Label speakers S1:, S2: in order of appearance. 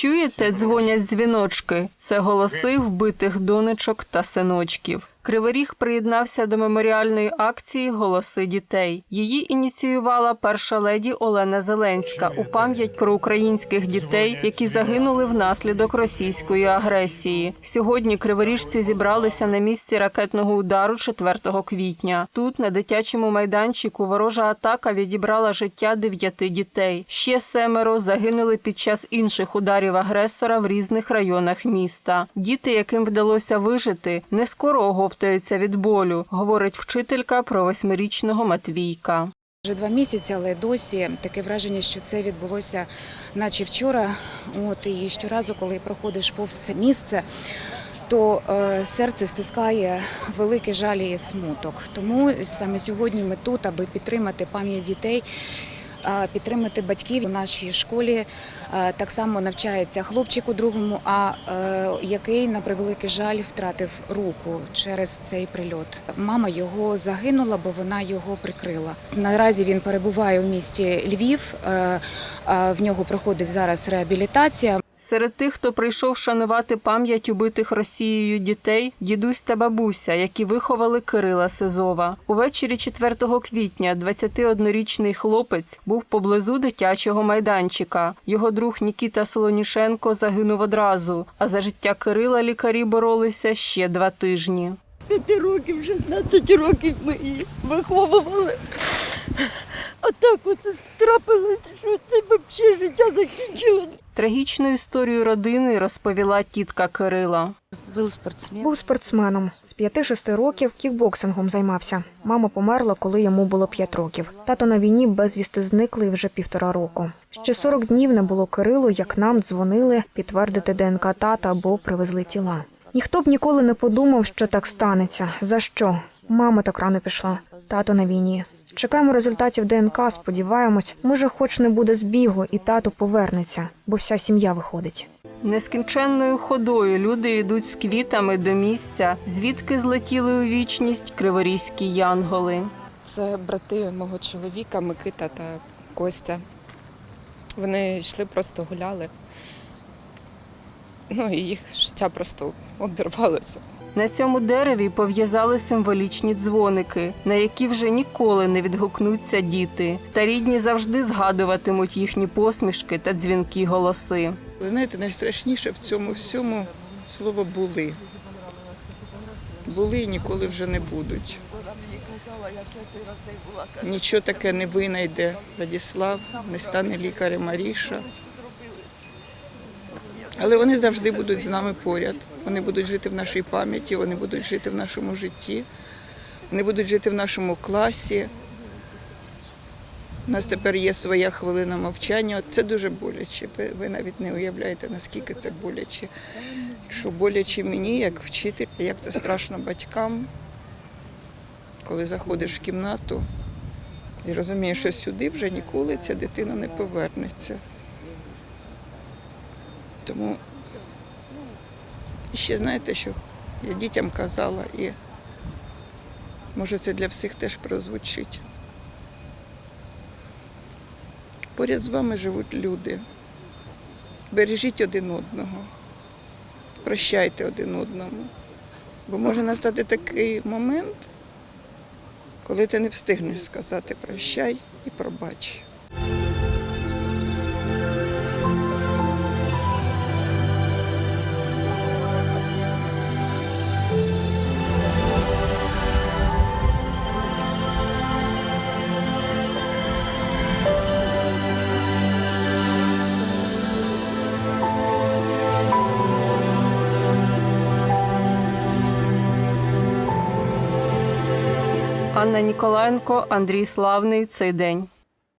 S1: Чуєте, дзвонять дзвіночки. Це голоси вбитих донечок та синочків. Криворіг приєднався до меморіальної акції Голоси дітей. Її ініціювала перша леді Олена Зеленська у пам'ять про українських дітей, які загинули внаслідок російської агресії. Сьогодні криворіжці зібралися на місці ракетного удару 4 квітня. Тут на дитячому майданчику ворожа атака відібрала життя дев'яти дітей. Ще семеро загинули під час інших ударів агресора в різних районах міста. Діти, яким вдалося вижити, не скоро оговтаються від болю, говорить вчителька про восьмирічного Матвійка.
S2: Вже два місяці, але досі таке враження, що це відбулося наче вчора. От і щоразу, коли проходиш повз це місце, то е, серце стискає великий жаль і смуток. Тому саме сьогодні ми тут, аби підтримати пам'ять дітей. Підтримати батьків у нашій школі так само навчається хлопчик у другому, а е, який на превеликий жаль втратив руку через цей прильот. Мама його загинула, бо вона його прикрила. Наразі він перебуває у місті Львів. е, В нього проходить зараз реабілітація.
S1: Серед тих, хто прийшов шанувати пам'ять убитих Росією дітей, дідусь та бабуся, які виховали Кирила Сизова. Увечері 4 квітня 21-річний хлопець був поблизу дитячого майданчика. Його друг Нікіта Солонішенко загинув одразу, а за життя Кирила лікарі боролися ще два тижні.
S3: П'яти років, 16 років ми її виховували. А так оце трапилось, що це взагалі життя закінчилось.
S1: Трагічну історію родини розповіла тітка Кирила.
S3: Був спортсмен.
S4: Був спортсменом. З 5-6 років кікбоксингом займався. Мама померла, коли йому було 5 років. Тато на війні безвісти зниклий вже півтора року. Ще 40 днів не було Кирилу, як нам дзвонили підтвердити ДНК тата або привезли тіла. Ніхто б ніколи не подумав, що так станеться. За що? Мама так рано пішла. Тато на війні. Чекаємо результатів ДНК, сподіваємось, може, хоч не буде збігу, і тато повернеться, бо вся сім'я виходить.
S1: Нескінченною ходою люди йдуть з квітами до місця, звідки злетіли у вічність криворізькі янголи.
S5: Це брати мого чоловіка Микита та Костя. Вони йшли, просто гуляли. Ну і їх життя просто обірвалося.
S1: На цьому дереві пов'язали символічні дзвоники, на які вже ніколи не відгукнуться діти. Та рідні завжди згадуватимуть їхні посмішки та дзвінкі голоси.
S6: Ви знаєте, найстрашніше в цьому всьому слово були. Були і ніколи вже не будуть. Нічого таке не винайде Радіслав, не стане лікарем Маріша. Але вони завжди будуть з нами поряд. Вони будуть жити в нашій пам'яті, вони будуть жити в нашому житті, вони будуть жити в нашому класі. У нас тепер є своя хвилина мовчання. Це дуже боляче. Ви, навіть не уявляєте, наскільки це боляче. Що боляче мені, як вчитель, як це страшно батькам, коли заходиш в кімнату і розумієш, що сюди вже ніколи ця дитина не повернеться. Тому ще знаєте, що я дітям казала, і може це для всіх теж прозвучить. Поряд з вами живуть люди. Бережіть один одного, прощайте один одному. Бо може настати такий момент, коли ти не встигнеш сказати прощай і пробач.
S1: Анна Ніколенко, Андрій Славний. Цей день.